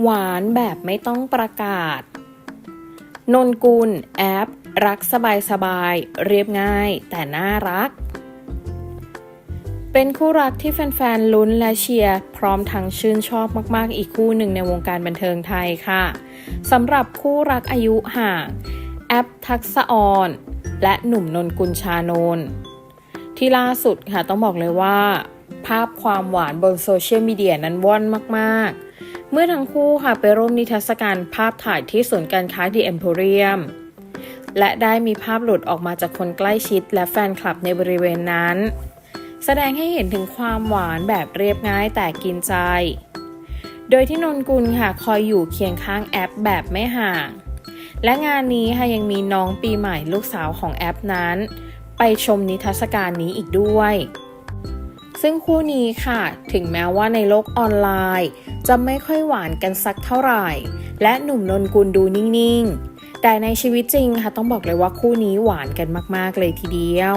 หวานแบบไม่ต้องประกาศ นนกุลแอป รักสบายสบายๆเรียบง่ายแต่น่ารัก เป็นคู่รักที่แฟนๆลุ้นและเชียร์พร้อมทั้งชื่นชอบมากๆ อีกคู่หนึ่งในวงการบันเทิงไทยค่ะสำหรับคู่รักอายุห่าง แอปทักษะออนและหนุ่มนนกุลชานนท์ที่ล่าสุดค่ะต้องบอกเลยว่า ภาพความหวานบนโซเชียลมีเดียนั้นว่อนมากๆ เมื่อทั้งคู่ค่ะไปร่วมนิทรรศการภาพถ่ายที่ศูนย์การค้าดีเอ็มโพเรียมและได้มีภาพหลุดออกมาจากคนใกล้ชิดและแฟนคลับในบริเวณนั้น แสดงให้เห็นถึงความหวานแบบเรียบง่ายแต่กินใจ โดยที่นนกุลค่ะคอยอยู่เคียงข้างแอปแบบไม่ห่าง และงานนี้ค่ะยังมีน้องปีใหม่ลูกสาวของแอปนั้น ไปชมนิทรรศการนี้อีกด้วย ซึ่งคู่นี้ค่ะ ถึงแม้ว่าในโลกออนไลน์ จะไม่ค่อยหวานกันสักเท่าไหร่ และหนุ่มนนกุลดูนิ่งๆ แต่ในชีวิตจริงค่ะต้องบอกเลยว่าคู่นี้หวานกันมากๆเลยทีเดียว